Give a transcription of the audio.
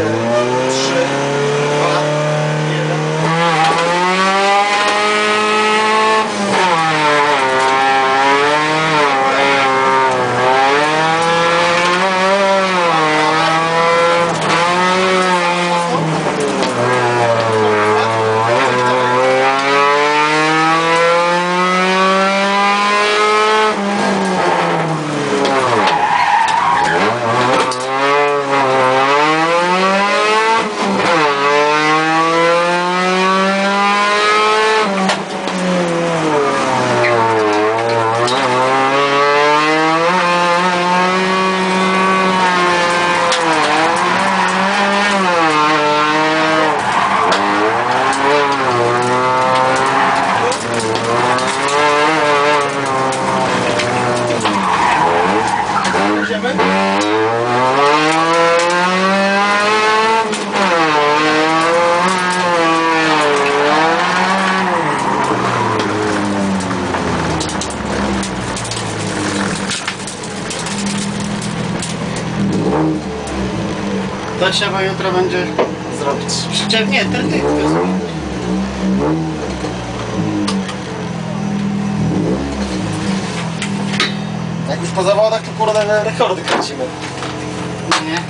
Música To trzeba jutro będzie zrobić. Przecież nie, ten ty. Jak już po zawodach, to kurde rekordy kręcimy. Nie.